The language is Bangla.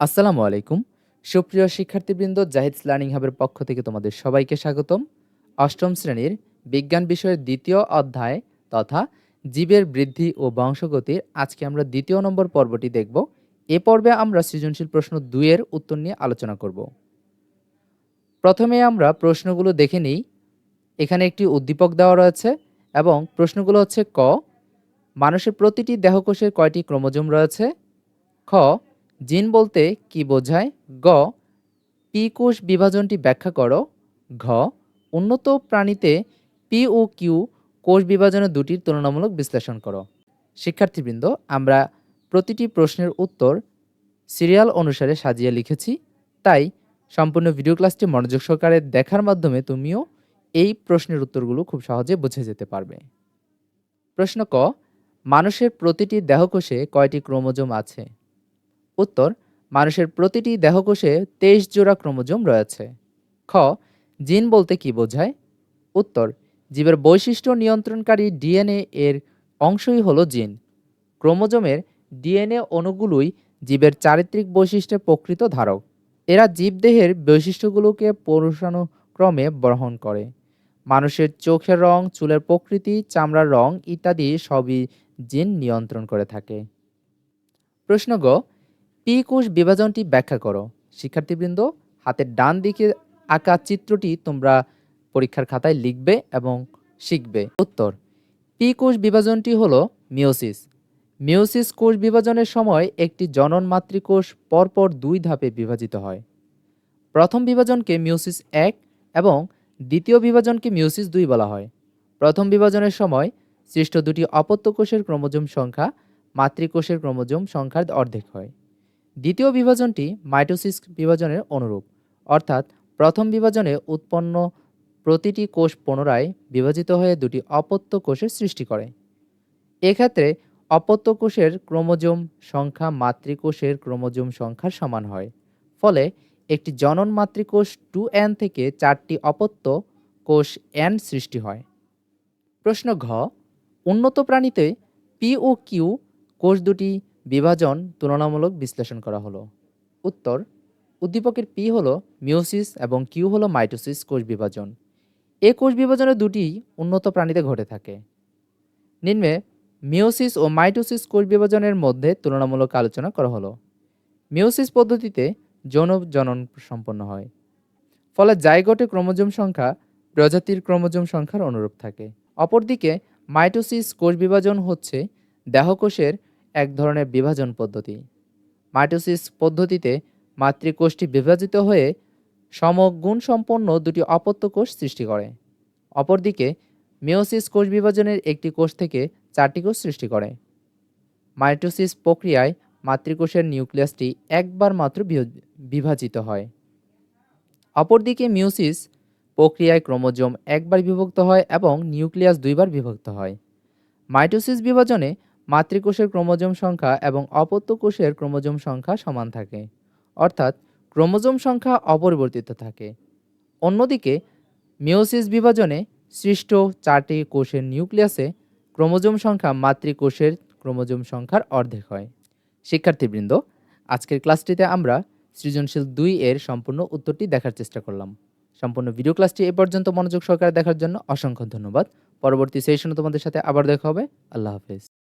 আসসালামু আলাইকুম। সুপ্রিয় শিক্ষার্থীবৃন্দ, জাহিদস লার্নিং হাবের পক্ষ থেকে তোমাদের সবাইকে স্বাগতম। অষ্টম শ্রেণির বিজ্ঞান বিষয়ের দ্বিতীয় অধ্যায় তথা জীবের বৃদ্ধি ও বংশগতির আজকে আমরা দ্বিতীয় নম্বর পর্বটি দেখব। এ পর্বে আমরা সৃজনশীল প্রশ্ন দুইয়ের উত্তর নিয়ে আলোচনা করব। প্রথমে আমরা প্রশ্নগুলো দেখে নিই। এখানে একটি উদ্দীপক দেওয়া রয়েছে এবং প্রশ্নগুলো হচ্ছে ক। মানুষের প্রতিটি দেহকোষের কয়টি ক্রোমোজোম রয়েছে? খ। জিন বলতে কি বোঝায়? গ পি কোষ বিভাজনটি ব্যাখ্যা করো। ঘ, উন্নত প্রাণীতে পি ও কিউ কোষ বিভাজনের দুটির তুলনামূলক বিশ্লেষণ করো। শিক্ষার্থীবৃন্দ, আমরা প্রতিটি প্রশ্নের উত্তর সিরিয়াল অনুসারে সাজিয়ে লিখেছি। তাই সম্পূর্ণ ভিডিও ক্লাসটি মনোযোগ সহকারে দেখার মাধ্যমে তুমিও এই প্রশ্নের উত্তরগুলো খুব সহজে বুঝে যেতে পারবে। প্রশ্ন ক, মানুষের প্রতিটি দেহকোষে কয়টি ক্রোমোজোম আছে? উত্তর, মানুষের প্রতিটি দেহকোষে তেইশ জোড়া ক্রোমোজোম রয়েছে। খ, জিন বলতে কি বোঝায়? উত্তর, জীবের বৈশিষ্ট্য নিয়ন্ত্রণকারী ডিএনএ এর অংশই হলো জিন। ক্রোমোজোমের ডিএনএ অণুগুলোই জীবের চারিত্রিক বৈশিষ্ট্যের প্রকৃত ধারক। এরা জীবদেহের বৈশিষ্ট্যগুলোকে পুরুষানুক্রমে বহন করে। মানুষের চোখের রং, চুলের প্রকৃতি, চামড়ার রং ইত্যাদি সবই জিন নিয়ন্ত্রণ করে থাকে। প্রশ্ন গ পি কোষ বিভাজনটি ব্যাখ্যা করো। শিক্ষার্থীবৃন্দ, হাতের ডান দিকে আঁকা চিত্রটি তোমরা পরীক্ষার খাতায় লিখবে এবং শিখবে। উত্তর পি কোষ বিভাজনটি হলো মিওসিস মিওসিস কোষ বিভাজনের সময় একটি জনন মাতৃকোষ পরপর দুই ধাপে বিভাজিত হয়। প্রথম বিভাজনকে মিওসিস এক এবং দ্বিতীয় বিভাজনকে মিওসিস দুই বলা হয়। প্রথম বিভাজনের সময় সৃষ্ট দুটি অপত্য কোষের ক্রোমোজোম সংখ্যা মাতৃকোষের ক্রোমোজোম সংখ্যার অর্ধেক হয়। দ্বিতীয় বিভাজনটি মাইটোসিস বিভাজনের অনুরূপ, অর্থাৎ প্রথম বিভাজনে উৎপন্ন প্রতিটি কোষ পুনরায় বিভাজিত হয়ে দুটি অপত্য কোষের সৃষ্টি করে। এক্ষেত্রে অপত্য কোষের ক্রোমোজোম সংখ্যা মাতৃকোষের ক্রোমোজোম সংখ্যার সমান হয়। ফলে একটি জনন মাতৃকোষ টু এন থেকে চারটি অপত্য কোষ এন সৃষ্টি হয়। প্রশ্ন ঘ, উন্নত প্রাণীতে পি ও কিউ কোষ দুটি বিভাজন তুলনামূলক বিশ্লেষণ করা হলো। উত্তর, উদ্দীপকের পি হলো মিওসিস এবং কিউ হলো মাইটোসিস কোষ বিভাজন। এ কোষ বিভাজনের দুটি উন্নত প্রাণীতে ঘটে থাকে। নিম্নে মিওসিস ও মাইটোসিস কোষ বিভাজনের মধ্যে তুলনামূলক আলোচনা করা হলো। মিওসিস পদ্ধতিতে যৌন জনন সম্পন্ন হয়। ফলে জাইগোটে ক্রোমোজোম সংখ্যা প্রজাতির ক্রোমোজোম সংখ্যার অনুরূপ থাকে। অপরদিকে, মাইটোসিস কোষ বিভাজন হচ্ছে দেহকোষের এক ধরনের বিভাজন পদ্ধতি। মাইটোসিস পদ্ধতিতে মাতৃকোষটি বিভাজিত হয়ে সমগুণ সম্পন্ন দুটি অপত্য কোষ সৃষ্টি করে। অপরদিকে মিওসিস কোষ বিভাজনের একটি কোষ থেকে চারটি কোষ সৃষ্টি করে। মাইটোসিস প্রক্রিয়ায় মাতৃকোষের নিউক্লিয়াসটি একবার মাত্র বিভাজিত হয়। অপরদিকে মিওসিস প্রক্রিয়ায় ক্রোমোজোম একবার বিভক্ত হয় এবং নিউক্লিয়াস দুইবার বিভক্ত হয়। মাইটোসিস বিভাজনে মাতৃকোষের ক্রোমোজোম সংখ্যা এবং অপত্য কোষের ক্রোমোজোম সংখ্যা সমান থাকে। অর্থাৎ, ক্রোমোজোম সংখ্যা অপরিবর্তিত থাকে। অন্যদিকে মিওসিস বিভাজনে সৃষ্ট চারটি কোষের নিউক্লিয়াসে ক্রোমোজোম সংখ্যা মাতৃকোষের ক্রোমোজোম সংখ্যার অর্ধেক হয়। শিক্ষার্থীবৃন্দ, আজকের ক্লাসটিতে আমরা সৃজনশীল দুই এর সম্পূর্ণ উত্তরটি দেখার চেষ্টা করলাম। সম্পূর্ণ ভিডিও ক্লাসটি এ পর্যন্ত মনোযোগ সহকারে দেখার জন্য অসংখ্য ধন্যবাদ। পরবর্তী সেশনে তোমাদের সাথে আবার দেখা হবে। আল্লাহ হাফেজ।